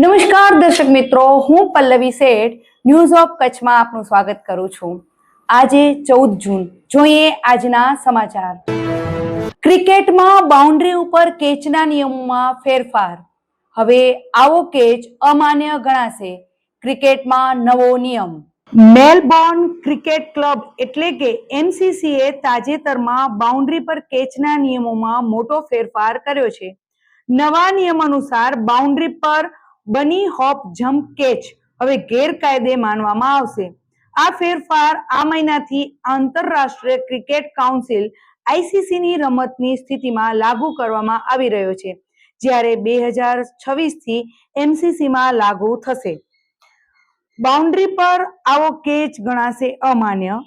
નમસ્કાર દર્શક મિત્રો, હું પલ્લવી શેઠ ન્યૂઝ ઓફ કચ્છમાં આપનું સ્વાગત કરું છું. આજે ચૌદ જૂન, જોઈએ આજના સમાચાર. ક્રિકેટમાં બાઉન્ડ્રી ઉપર કેચના નિયમોમાં ફેરફાર. હવે આવો કેચ અમાન્ય ગણાશે. ક્રિકેટમાં નવો નિયમ. મેલબોર્ન ક્રિકેટ ક્લબ એટલે કે એમસીસીએ તાજેતરમાં બાઉન્ડ્રી પર કેચના નિયમોમાં મોટો ફેરફાર કર્યો છે. નવા નિયમ અનુસાર બાઉન્ડ્રી પર બની હોપ જમ્પ કેચ હવે ગેરકાયદે માનવામાં આવશે. આ ફેરફાર આ મહિનાથી આંતરરાષ્ટ્રીય ક્રિકેટ કાઉન્સિલ આઈસીસીની રમતની સ્થિતિમાં લાગુ કરવામાં આવી રહ્યો છે, જ્યારે બે હજાર છવ્વીસથી એમસીસી લાગુ થશે. બાઉન્ડ્રી પર આવો કેચ ગણાશે અમાન્ય.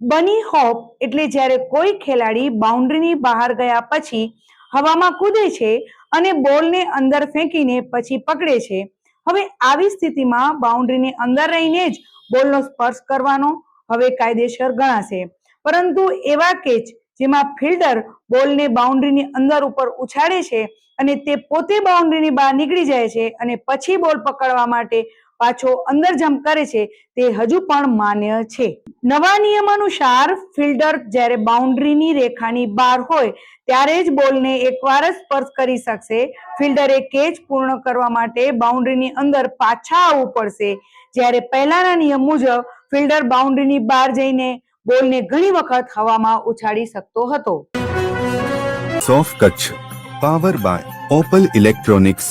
બની હોપ એટલે જ્યારે કોઈ ખેલાડી બાઉન્ડ્રીની બહાર ગયા પછી હવામાં કૂદે છે અને બોલને અંદર ફેંકીને પછી પકડે છે. હવે આવી સ્થિતિમાં બાઉન્ડ્રીની અંદર રહીને જ બોલનો સ્પર્શ કરવાનો હવે કાયદેસર ગણાશે. પરંતુ એવા કેચ જેમાં ફિલ્ડર બોલને બાઉન્ડ્રીની અંદર ઉપર ઉછાળે છે અને તે પોતે બાઉન્ડ્રીની બહાર નીકળી જાય છે અને પછી બોલ પકડવા માટે પાછો અંદર જમ્પ કરે છે, તે હજુ પણ માન્ય છે. નવા નિયમ અનુસાર ફિલ્ડર જ્યારે બાઉન્ડ્રીની રેખાની બહાર હોય, ત્યારે જ બોલને એકવાર જ સ્પર્શ કરી શકશે. ફિલ્ડરે કેચ પૂર્ણ કરવા માટે બાઉન્ડ્રીની અંદર પાછા આવવું પડશે. જ્યારે પહેલાના નિયમ મુજબ ફિલ્ડર બાઉન્ડ્રીની બહાર જઈને બોલને ઘણી વખત હવામાં ઉછાળી શકતો હતો. સોફ Kutch, power by Opal electronics.